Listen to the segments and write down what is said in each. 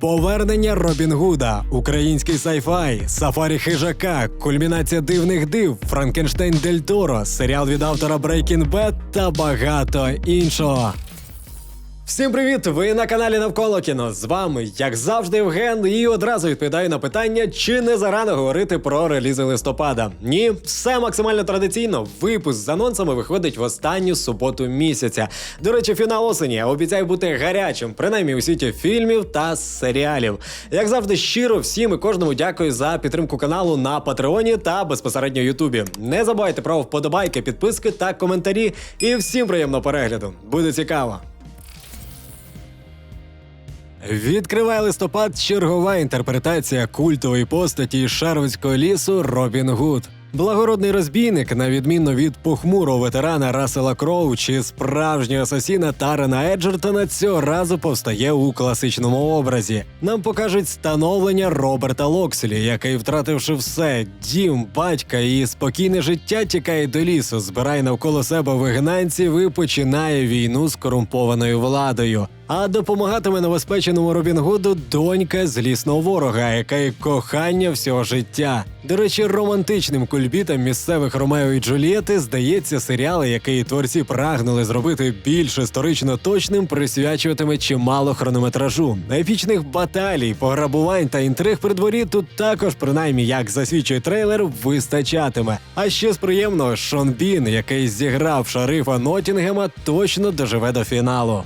Повернення Робін Гуда, український сайфай, сафарі хижака, кульмінація дивних див, Франкенштейн Дель Торо, серіал від автора Breaking Bad та багато іншого. Всім привіт! Ви на каналі Навколо кіно. З вами, як завжди, Євген, і одразу відповідаю на питання, чи не зарано говорити про релізи листопада. Ні, все максимально традиційно. Випуск з анонсами виходить в останню суботу місяця. До речі, фінал осені обіцяє бути гарячим, принаймні у світі фільмів та серіалів. Як завжди, щиро всім і кожному дякую за підтримку каналу на Патреоні та безпосередньо Ютубі. Не забувайте про вподобайки, підписки та коментарі. І всім приємного перегляду. Буде цікаво. Відкриває листопад чергова інтерпретація культової постаті Шарвицького лісу Робін Гуд. Благородний розбійник, на відміну від похмурого ветерана Рассела Кроу чи справжнього асасіна Тарена Еджертона, цього разу повстає у класичному образі. Нам покажуть становлення Роберта Локселі, який, втративши все, дім, батька і спокійне життя, тікає до лісу, збирає навколо себе вигнанців і починає війну з корумпованою владою. А допомагатиме новоспеченому Робін Гуду донька злісного ворога, яка й кохання всього життя. До речі, романтичним кульбітам місцевих Ромео і Джульєти здається серіал, який творці прагнули зробити більш історично точним, присвячуватиме чимало хронометражу. Епічних баталій, пограбувань та інтриг при дворі тут також, принаймні, як засвідчує трейлер, вистачатиме. А ще з приємного Шон Бін, який зіграв шарифа Нотінгема, точно доживе до фіналу.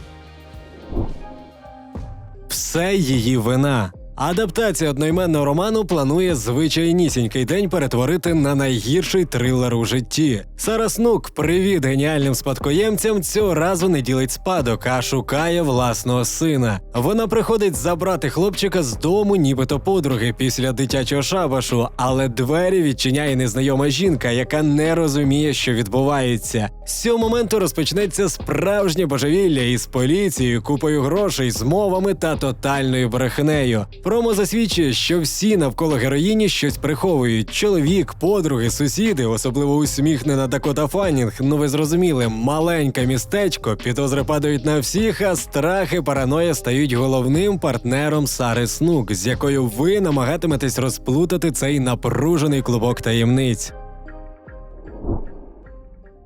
Все її вина. Адаптація одноіменного роману планує звичайнісінький день перетворити на найгірший трилер у житті. Сара Снук, привіт геніальним спадкоємцям, цього разу не ділить спадок, а шукає власного сина. Вона приходить забрати хлопчика з дому, нібито подруги після дитячого шабашу, але двері відчиняє незнайома жінка, яка не розуміє, що відбувається. З цього моменту розпочнеться справжнє божевілля із поліцією, купою грошей, змовами та тотальною брехнею. Промо засвідчує, що всі навколо героїні щось приховують: чоловік, подруги, сусіди, особливо усміхнена Дакота Фаннінг, ну ви зрозуміли, маленьке містечко, підозри падають на всіх, а страхи параноя стають головним партнером Сари Снук, з якою ви намагатиметесь розплутати цей напружений клубок таємниць.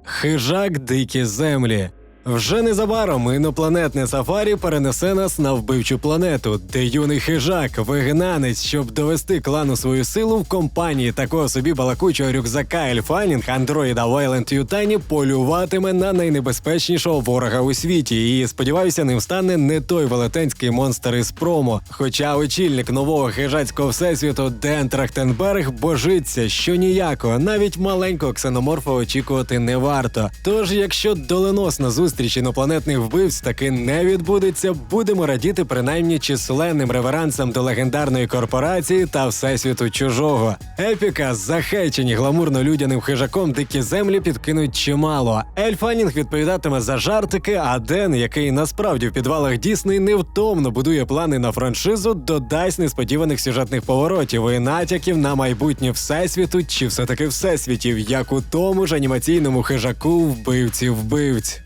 Хижак дикі землі. Вже незабаром інопланетне сафарі перенесе нас на вбивчу планету, де юний хижак, вигнанець, щоб довести клану свою силу в компанії такого собі балакучого рюкзака Ельфанінг, андроїда Вайленд Ютані полюватиме на найнебезпечнішого ворога у світі. І сподіваюся, ним стане не той велетенський монстр із промо. Хоча очільник нового хижацького всесвіту Ден Трахтенберг божиться, що ніякого, навіть маленького ксеноморфа очікувати не варто. Тож, якщо доленосна зустріч інопланетних вбивць таки не відбудеться, будемо радіти принаймні численним реверансам до легендарної корпорації та всесвіту чужого. Епіка, захечені гламурно людяним хижаком дикі землі підкинуть чимало. Ель Фаннінг відповідатиме за жартики, а Ден, який насправді в підвалах Дісней невтомно будує плани на франшизу, додасть несподіваних сюжетних поворотів і натяків на майбутнє всесвіту чи все таки всесвітів, як у тому ж анімаційному хижаку вбивці вбивць.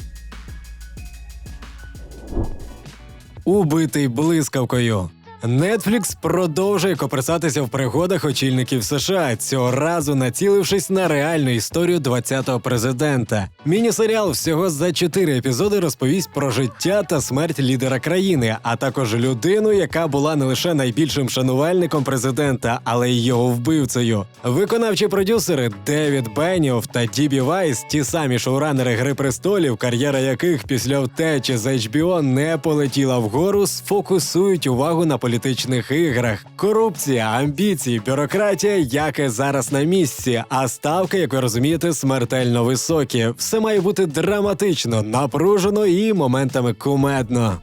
Убитий блискавкою. Netflix продовжує копирсатися в пригодах очільників США, цього разу націлившись на реальну історію 20-го президента. Міні-серіал всього за чотири епізоди розповість про життя та смерть лідера країни, а також людину, яка була не лише найбільшим шанувальником президента, але й його вбивцею. Виконавчі продюсери Девід Беніов та Дібі Вайс, ті самі шоуранери Гри престолів, кар'єра яких після втечі з HBO не полетіла вгору, сфокусують увагу на політичних іграх. Корупція, амбіції, бюрократія, яке зараз на місці. А ставки, як ви розумієте, смертельно високі. Все має бути драматично, напружено і моментами кумедно.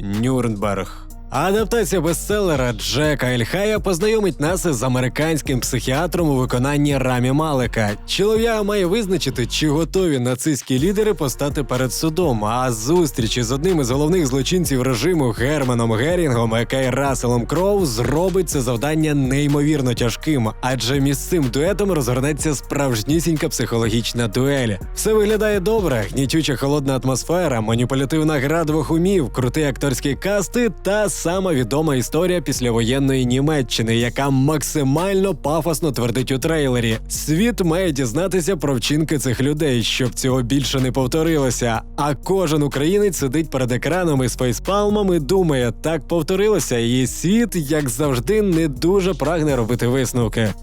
Нюрнберг. Адаптація бестселера Джека Ельхая познайомить нас із американським психіатром у виконанні Рамі Малика. Чолов'яга має визначити, чи готові нацистські лідери постати перед судом. А зустрічі з одним із головних злочинців режиму Германом Герінгом, який Расселом Кроу, зробить це завдання неймовірно тяжким, адже між цим дуетом розгорнеться справжнісінька психологічна дуель. Все виглядає добре, гнітюча холодна атмосфера, маніпулятивна гра двох умів, крутий акторський касти та сама відома історія післявоєнної Німеччини, яка максимально пафосно твердить у трейлері. Світ має дізнатися про вчинки цих людей, щоб цього більше не повторилося. А кожен українець сидить перед екраном із фейспалмом і думає, так повторилося, і світ, як завжди, не дуже прагне робити висновки.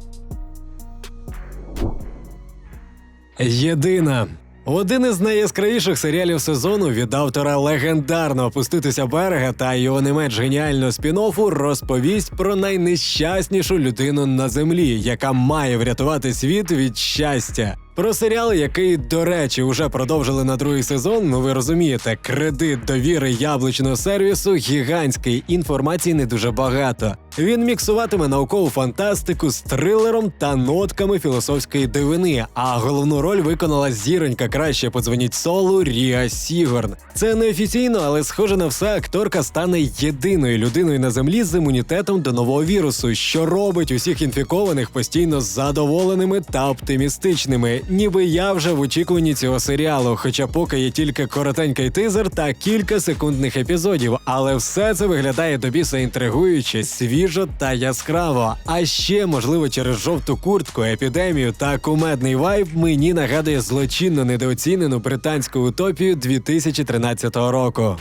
Єдина. Один із найяскравіших серіалів сезону від автора легендарного «Опуститися берега та його не менш геніального спін-оффу розповість про найнещаснішу людину на землі, яка має врятувати світ від щастя. Про серіал, який, до речі, уже продовжили на другий сезон. Ну ви розумієте, кредит довіри яблучного сервісу гігантський. Інформації не дуже багато. Він міксуватиме наукову фантастику з трилером та нотками філософської дивини. А головну роль виконала зіронька краще подзвоніть солу Ріа Сігорн. Це неофіційно, але схоже на все, акторка стане єдиною людиною на землі з імунітетом до нового вірусу, що робить усіх інфікованих постійно задоволеними та оптимістичними. Ніби я вже в очікуванні цього серіалу, хоча поки є тільки коротенький тизер та кілька секундних епізодів, але все це виглядає до біса інтригуюче, свіжо та яскраво. А ще, можливо, через жовту куртку, епідемію та кумедний вайб мені нагадує злочинно недооцінену британську утопію 2013 року.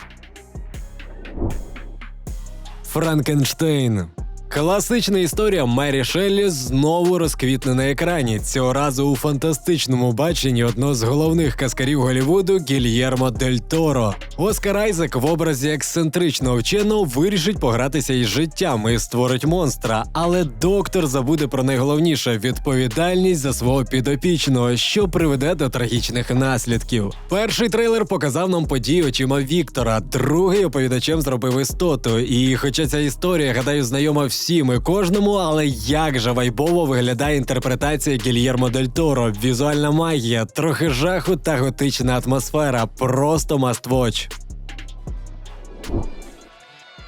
Франкенштейн. Класична історія Мері Шеллі знову розквітне на екрані. Цього разу у фантастичному баченні одного з головних каскарів Голівуду Гільєрмо Дель Торо. Оскар Айзек в образі ексцентричного вченого вирішить погратися із життям і створить монстра. Але доктор забуде про найголовніше відповідальність за свого підопічного, що приведе до трагічних наслідків. Перший трейлер показав нам події очима Віктора, другий оповідачем зробив істоту. І, хоча ця історія, гадаю, знайома всім і кожному, але як же вайбово виглядає інтерпретація Гільєрмо Дель Торо, візуальна магія, трохи жаху та готична атмосфера. Просто watch.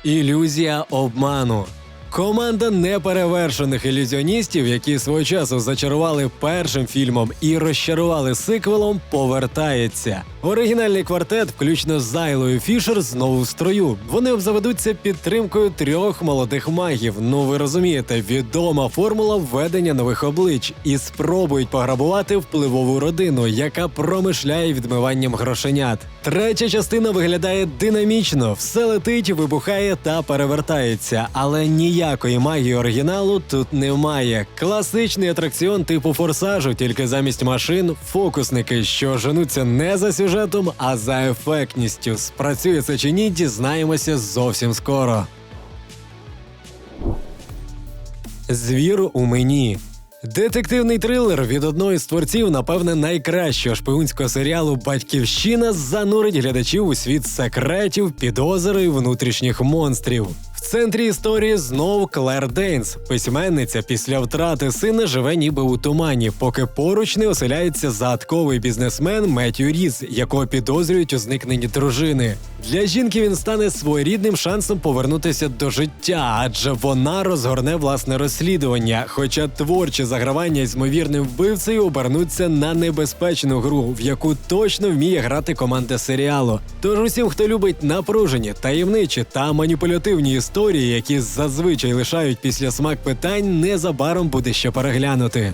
Ілюзія обману. Команда неперевершених ілюзіоністів, які свого часу зачарували першим фільмом і розчарували сиквелом, повертається. Оригінальний квартет, включно з Зайлою Фішер, знову в строю. Вони обзаведуться підтримкою трьох молодих магів. Ну ви розумієте, відома формула введення нових облич і спробують пограбувати впливову родину, яка промишляє відмиванням грошенят. Третя частина виглядає динамічно, все летить, вибухає та перевертається, але ніякої магії оригіналу тут немає. Класичний атракціон типу форсажу, тільки замість машин фокусники, що женуться не за сюжетом, а за ефектністю. Спрацює це чи ні, дізнаємося зовсім скоро. Звір у мені. Детективний трилер від одного із творців, напевне, найкращого шпигунського серіалу Батьківщина занурить глядачів у світ секретів, підозри внутрішніх монстрів. В центрі історії знов Клер Дейнс. Письменниця після втрати сина живе ніби у тумані, поки поруч не оселяється загадковий бізнесмен Меттю Різ, якого підозрюють у зникненні дружини. Для жінки він стане своєрідним шансом повернутися до життя, адже вона розгорне власне розслідування. Хоча творчі загравання із ймовірним вбивцею обернуться на небезпечну гру, в яку точно вміє грати команда серіалу. Тож усім, хто любить напружені, таємничі та маніпулятивні історії, які зазвичай лишають після смак питань, незабаром буде що переглянути.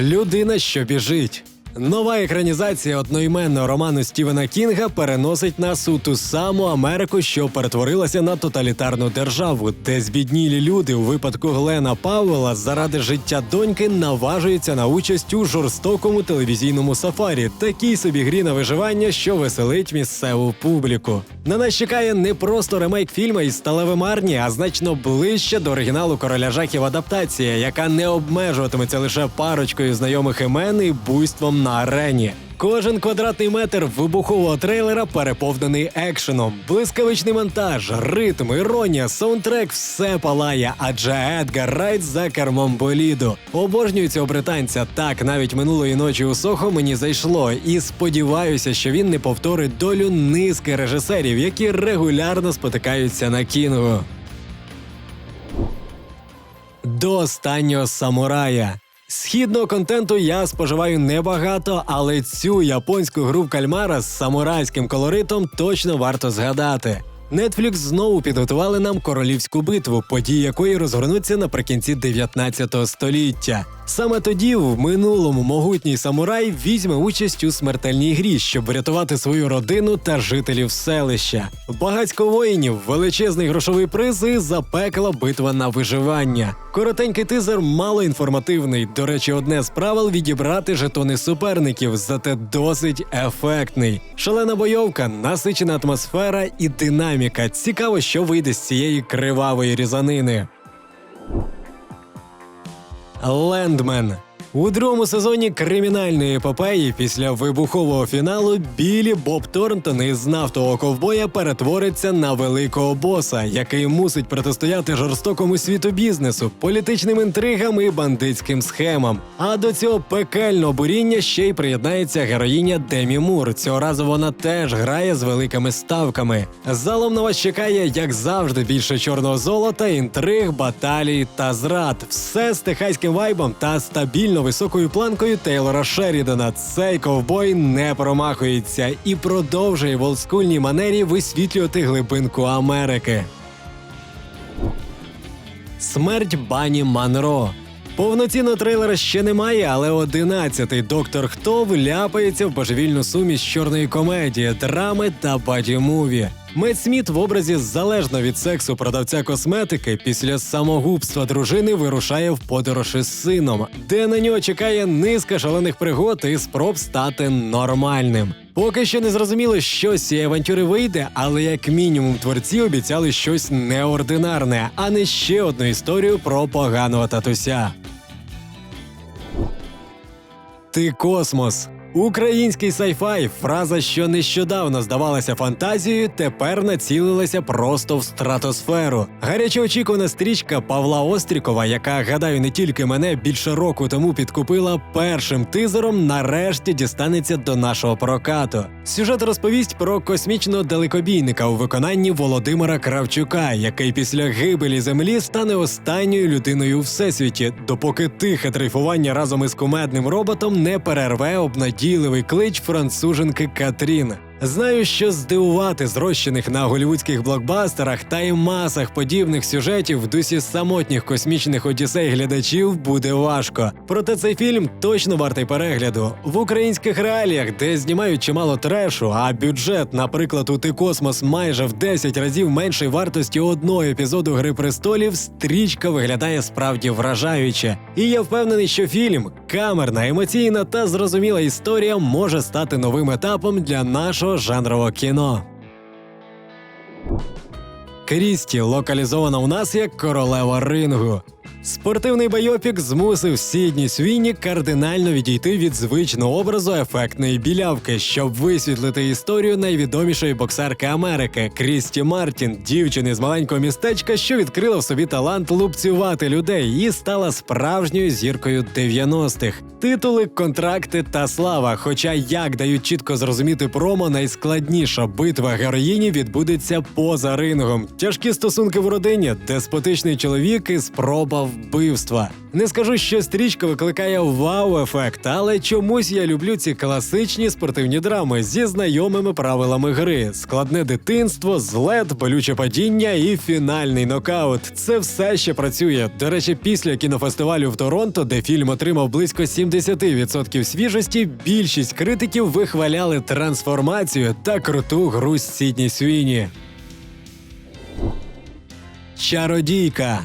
Людина, що біжить. Нова екранізація одноіменного роману Стівена Кінга переносить нас у ту саму Америку, що перетворилася на тоталітарну державу, де збіднілі люди у випадку Глена Пауела заради життя доньки наважуються на участь у жорстокому телевізійному сафарі, такій собі грі на виживання, що веселить місцеву публіку. На нас чекає не просто ремейк фільму із сталевим Арні, а значно ближче до оригіналу короля жахів адаптація, яка не обмежуватиметься лише парочкою знайомих імен і буйством на арені. Кожен квадратний метр вибухового трейлера переповнений екшеном, блискавичний монтаж, ритм, іронія, саундтрек все палає, адже Едгар Райт за кермом боліду. Обожнюю цього британця. Так навіть минулої ночі у Сохо мені зайшло, і сподіваюся, що він не повторить долю низки режисерів, які регулярно спотикаються на кінгу. До останнього самурая. Східного контенту я споживаю небагато, але цю японську гру в кальмара з самурайським колоритом точно варто згадати. Netflix знову підготували нам королівську битву, події якої розгорнуться наприкінці 19 століття. Саме тоді, в минулому могутній самурай візьме участь у смертельній грі, щоб врятувати свою родину та жителів селища. Багацько воїнів, величезний грошовий приз і запекла битва на виживання. Коротенький тизер мало інформативний. До речі, одне з правил відібрати жетони суперників, зате досить ефектний. Шалена бойовка, насичена атмосфера і динаміка. Цікаво, що вийде з цієї кривавої різанини. Лендмен. У другому сезоні кримінальної епопеї після вибухового фіналу Білі Боб Торнтон із нафтового ковбоя перетвориться на великого боса, який мусить протистояти жорстокому світу бізнесу, політичним інтригам і бандитським схемам. А до цього пекельного буріння ще й приєднається героїня Демі Мур. Цього разу вона теж грає з великими ставками. Залом на вас чекає, як завжди, більше чорного золота, інтриг, баталій та зрад. Все з техаським вайбом та стабільно високою планкою Тейлора Шерідана. Цей ковбой не промахується і продовжує в олдскульній манері висвітлювати глибинку Америки. Смерть Бані Манро. Повноцінного трейлера ще немає, але одинадцятий доктор Хто вляпається в божевільну суміш чорної комедії, драми та баді-муві. Мед Сміт в образі залежно від сексу продавця косметики після самогубства дружини вирушає в подорож із сином, де на нього чекає низка шалених пригод і спроб стати нормальним. Поки що не зрозуміло, що з цієї авантюри вийде, але як мінімум творці обіцяли щось неординарне, а не ще одну історію про поганого татуся. Ти космос. Український сайфай, фраза, що нещодавно здавалася фантазією, тепер націлилася просто в стратосферу. Гаряче очікувана стрічка Павла Острікова, яка гадаю не тільки мене більше року тому підкупила першим тизером, нарешті дістанеться до нашого прокату. Сюжет розповість про космічного далекобійника у виконанні Володимира Кравчука, який після гибелі землі стане останньою людиною у всесвіті, допоки тихе дрейфування разом із кумедним роботом не перерве обнадійливий клич француженки Катрін. Знаю, що здивувати зрощених на голівудських блокбастерах та й масах подібних сюжетів в дусі самотніх космічних одіссей глядачів буде важко. Проте цей фільм точно вартий перегляду в українських реаліях, де знімають чимало трешу, а бюджет, наприклад, у «Ти космос майже в 10 разів менший вартості одного епізоду Гри престолів. Стрічка виглядає справді вражаюче. І я впевнений, що фільм камерна, емоційна та зрозуміла історія може стати новим етапом для нашого жанрового кіно. Крісті локалізована у нас як королева рингу. Спортивний байопік змусив Сідні Свіні кардинально відійти від звичного образу ефектної білявки, щоб висвітлити історію найвідомішої боксерки Америки Крісті Мартін, дівчини з маленького містечка, що відкрила в собі талант лупцювати людей і стала справжньою зіркою 90-х. Титули, контракти та слава. Хоча, як дають чітко зрозуміти промо, найскладніша битва героїні відбудеться поза рингом. Тяжкі стосунки в родині, деспотичний чоловік і спроба вбивства. Не скажу, що стрічка викликає вау-ефект, але чомусь я люблю ці класичні спортивні драми зі знайомими правилами гри: складне дитинство, злет, болюче падіння і фінальний нокаут. Це все ще працює. До речі, після кінофестивалю в Торонто, де фільм отримав близько 70% свіжості, більшість критиків вихваляли трансформацію та круту гру з Сідні Свіні. Чародійка.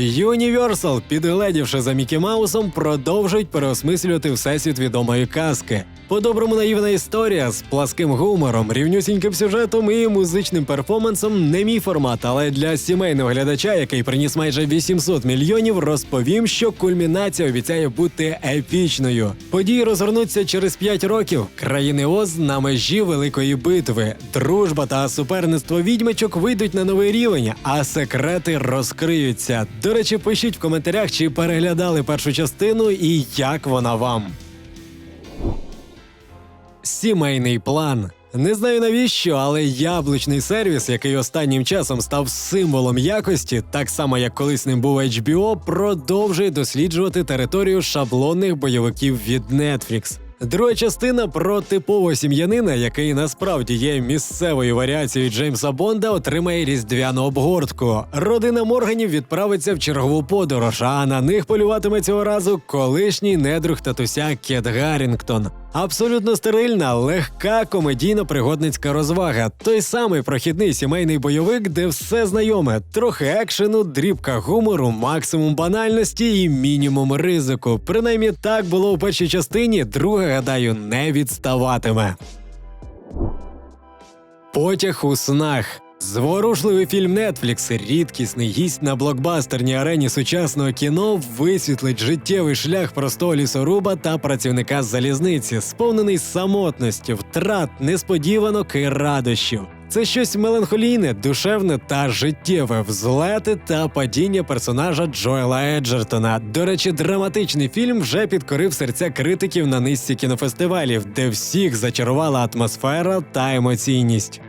Universal, підгледівши за Мікі Маусом, продовжують переосмислювати всесвіт відомої казки. По-доброму наївна історія з пласким гумором, рівнюсіньким сюжетом і музичним перформансом не мій формат, але для сімейного глядача, який приніс майже 800 мільйонів, розповім, що кульмінація обіцяє бути епічною. Події розгорнуться через 5 років. Країни Оз на межі великої битви. Дружба та суперництво відьмачок вийдуть на новий рівень, а секрети розкриються. До речі, пишіть в коментарях, чи переглядали першу частину і як вона вам. Сімейний план. Не знаю навіщо, але яблучний сервіс, який останнім часом став символом якості, так само як колись ним був HBO, продовжує досліджувати територію шаблонних бойовиків від Netflix. Друга частина про типового сім'янина, який насправді є місцевою варіацією Джеймса Бонда, отримає різдвяну обгортку. Родина Морганів відправиться в чергову подорож, а на них полюватиме цього разу колишній недруг татуся Кет Гаррінгтон. Абсолютно стерильна, легка комедійно-пригодницька розвага. Той самий прохідний сімейний бойовик, де все знайоме: трохи екшену, дрібка гумору, максимум банальності і мінімум ризику. Принаймні так було у першій частині. Друга, гадаю, не відставатиме. Потяг у снах. Зворушливий фільм Netflix, рідкісний гість на блокбастерній арені сучасного кіно, висвітлить життєвий шлях простого лісоруба та працівника залізниці, сповнений самотності, втрат, несподіванок і радощів. Це щось меланхолійне, душевне та життєве, взлети та падіння персонажа Джоела Еджертона. До речі, драматичний фільм вже підкорив серця критиків на низці кінофестивалів, де всіх зачарувала атмосфера та емоційність.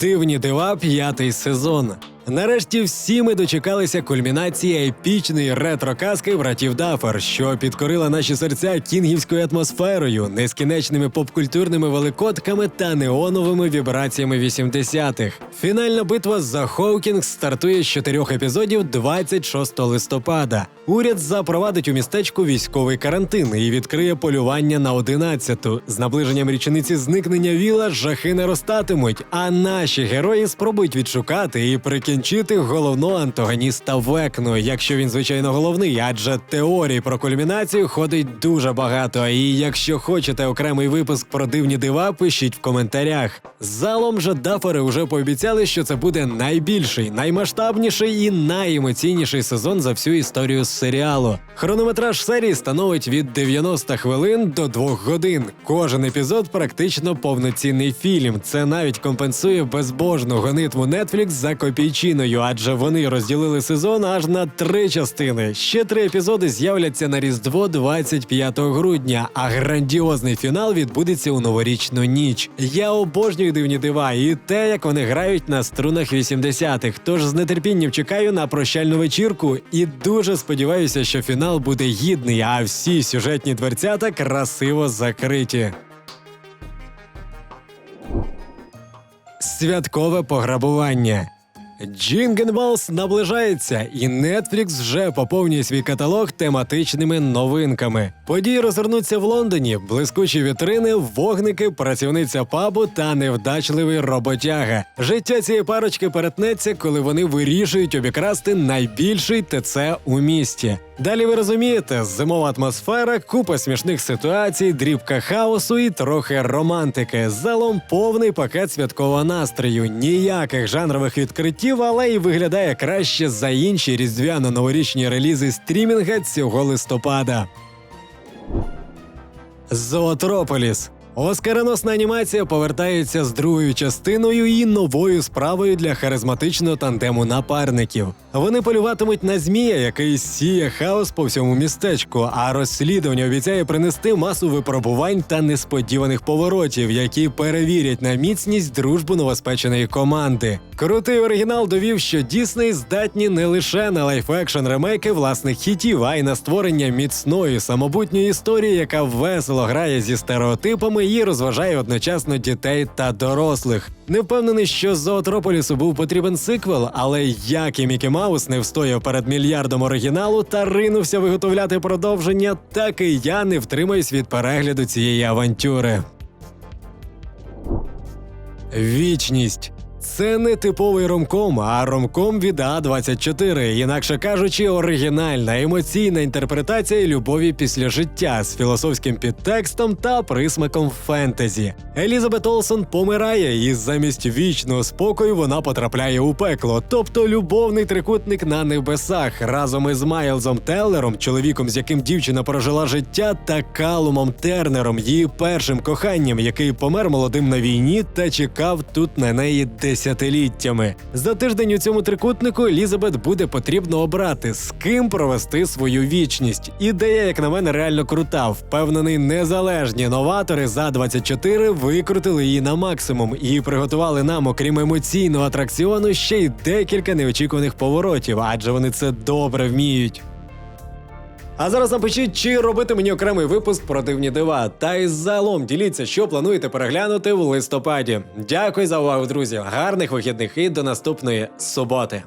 Дивні дива п'ятий сезон. Нарешті всі ми дочекалися кульмінації епічної ретро-казки братів Дафер, що підкорила наші серця кінгівською атмосферою, нескінченними попкультурними великодками та неоновими вібраціями 80-х. Фінальна битва за Хоукінг стартує з чотирьох епізодів 26 листопада. Уряд запровадить у містечку військовий карантин і відкриє полювання на 11-ту. З наближенням річниці зникнення віла жахи наростатимуть, а наші герої спробують відшукати і прикінчити головного антагоніста Векну, якщо він звичайно головний, адже теорій про кульмінацію ходить дуже багато. І якщо хочете окремий випуск про дивні дива, пишіть в коментарях. Залом же дафери вже пообіцяли, що це буде найбільший, наймасштабніший і найемоційніший сезон за всю історію серіалу. Хронометраж серії становить від 90 хвилин до 2 годин. Кожен епізод практично повноцінний фільм. Це навіть компенсує безбожну гонитву Netflix за копійчиною, адже вони розділили сезон аж на три частини. Ще три епізоди з'являться на Різдво 25 грудня, а грандіозний фінал відбудеться у новорічну ніч. Я обожнюю дивні дива і те, як вони грають на струнах 80-х. Тож з нетерпінням чекаю на прощальну вечірку і дуже сподіваюся, що фінал буде гідний, а всі сюжетні дверцята красиво закриті. Святкове пограбування. Джінгенбалс наближається, і Netflix вже поповнює свій каталог тематичними новинками. Події розгорнуться в Лондоні, блискучі вітрини, вогники, працівниця пабу та невдачливий роботяга. Життя цієї парочки перетнеться, коли вони вирішують обікрасти найбільший ТЦ у місті. Далі ви розумієте, зимова атмосфера, купа смішних ситуацій, дрібка хаосу і трохи романтики. Залом повний пакет святкового настрою. Ніяких жанрових відкриттів, але й виглядає краще за інші різдвяно-новорічні релізи стрімінга цього листопада. Зоотрополіс. Оскароносна анімація повертається з другою частиною і новою справою для харизматичного тандему напарників. Вони полюватимуть на змія, який сіє хаос по всьому містечку, а розслідування обіцяє принести масу випробувань та несподіваних поворотів, які перевірять на міцність дружбу новоспеченої команди. Крутий оригінал довів, що Дісней здатні не лише на лайф-екшн ремейки власних хітів, а й на створення міцної самобутньої історії, яка весело грає зі стереотипами і розважає одночасно дітей та дорослих. Не впевнений, що зоотрополісу був потрібен сиквел, але як і Мікі Маус не встояв перед мільярдом оригіналу та ринувся виготовляти продовження, так і я не втримаюсь від перегляду цієї авантюри. Вічність. Це не типовий ромком, а ромком від А24, інакше кажучи, оригінальна емоційна інтерпретація любові після життя з філософським підтекстом та присмаком фентезі. Елізабет Олсон помирає, і замість вічного спокою вона потрапляє у пекло, тобто любовний трикутник на небесах разом із Майлзом Теллером, чоловіком, з яким дівчина прожила життя, та Калумом Тернером, її першим коханням, який помер молодим на війні та чекав тут на неї десятиліттями. За тиждень у цьому трикутнику Елізабет буде потрібно обрати, з ким провести свою вічність. Ідея, як на мене, реально крута. Впевнений, незалежні новатори за 24 викрутили її на максимум і приготували нам, окрім емоційного атракціону, ще й декілька неочікуваних поворотів, адже вони це добре вміють. А зараз напишіть, чи робити мені окремий випуск про дивні дива. Та й загалом діліться, що плануєте переглянути в листопаді. Дякую за увагу, друзі. Гарних вихідних і до наступної суботи.